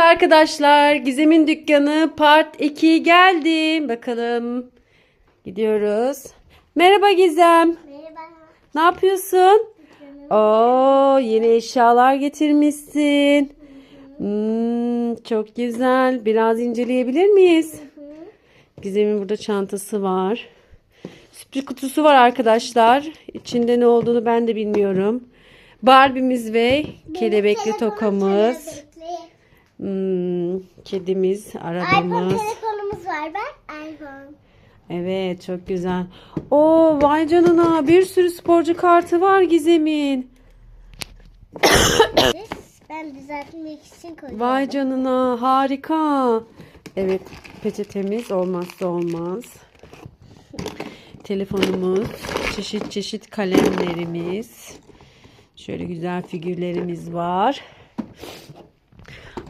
Arkadaşlar Gizem'in dükkanı part 2 geldi. Bakalım. Gidiyoruz. Merhaba Gizem. Merhaba. Ne yapıyorsun? Oo, yeni eşyalar getirmişsin. Hmm, çok güzel. Biraz inceleyebilir miyiz? Gizem'in burada çantası var. Sürpriz kutusu var arkadaşlar. İçinde ne olduğunu ben de bilmiyorum. Barbie'miz ve kelebekli tokamız. Hmm, kedimiz, iPhone arabamız. telefonumuz var bak. iPhone. Evet çok güzel. Oo vay canına bir sürü sporcu kartı var Gizem'in. ben düzeltmek için koydum. Vay canına harika. Evet peçetemiz olmazsa olmaz. Telefonumuz, çeşit çeşit kalemlerimiz. Şöyle güzel figürlerimiz var.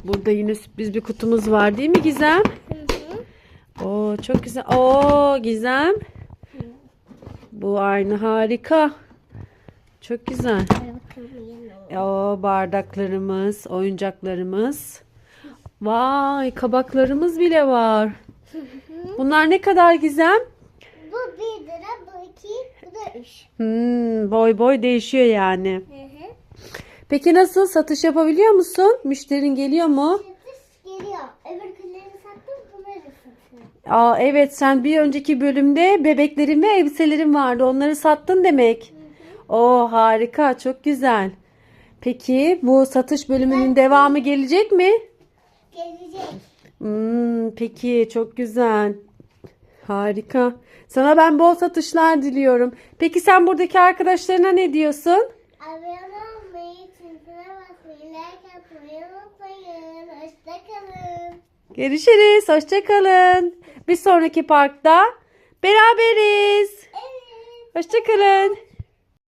Burada yine sürpriz bir kutumuz var değil mi Gizem? Oo çok güzel. Oo Gizem. Bu aynı harika. Çok güzel. Hadi bakalım yeni oldu. O bardaklarımız, oyuncaklarımız. Vay kabaklarımız bile var. Bunlar ne kadar Gizem? Bu 1 lira, bu 2, bu da 3. Hmm, boy boy değişiyor yani. Hı hı. Peki nasıl satış yapabiliyor musun? Müşterin geliyor mu? Satış geliyor. Öbürkülerini sattım, bunları satıyorum. Aa, evet sen bir önceki bölümde bebeklerin ve elbiselerin vardı. Onları sattın demek. Oo harika çok güzel. Peki bu satış bölümünün devamı gelecek mi? Gelecek. Hmm, peki çok güzel. Harika. Sana ben bol satışlar diliyorum. Peki sen buradaki arkadaşlarına ne diyorsun? Abone like atmayı unutmayın. Hoşçakalın. Görüşürüz. Hoşçakalın. Bir sonraki parkta beraberiz. Evet. Hoşçakalın.